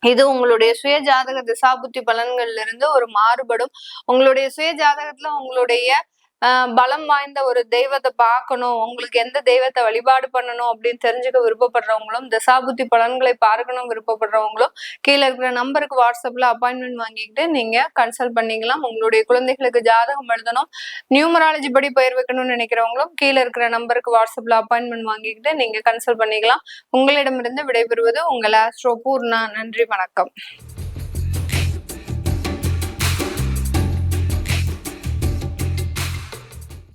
Speaker 3: இது உங்களுடைய சுய ஜாதக திசாபுத்தி பலன்கள்ல இருந்து ஒரு மாறுபடும். உங்களுடைய சுய ஜாதகத்துல உங்களுடைய பலம் வாய்ந்த ஒரு தெய்வத்தை பார்க்கணும். உங்களுக்கு எந்த தெய்வத்தை வழிபாடு பண்ணணும் அப்படின்னு தெரிஞ்சுக்க விருப்பப்படுறவங்களும் தசாபுத்தி பலன்களை பார்க்கணும் விருப்பப்படுறவங்களும் கீழே இருக்கிற நம்பருக்கு வாட்ஸ்அப்ல அப்பாயின்மெண்ட் வாங்கிக்கிட்டு நீங்க கன்சல்ட் பண்ணிக்கலாம். உங்களுடைய குழந்தைகளுக்கு ஜாதகம் எழுதணும். நியூமராலஜி படி பயிர் வைக்கணும்னு நினைக்கிறவங்களும் கீழே இருக்கிற நம்பருக்கு வாட்ஸ்அப்ல அப்பாயின்மெண்ட் வாங்கிக்கிட்டு நீங்க கன்சல்ட் பண்ணிக்கலாம். உங்களிடமிருந்து விடைபெறுவது உங்கள் ஆஸ்ட்ரோ பூர்ணா நன்றி வணக்கம்.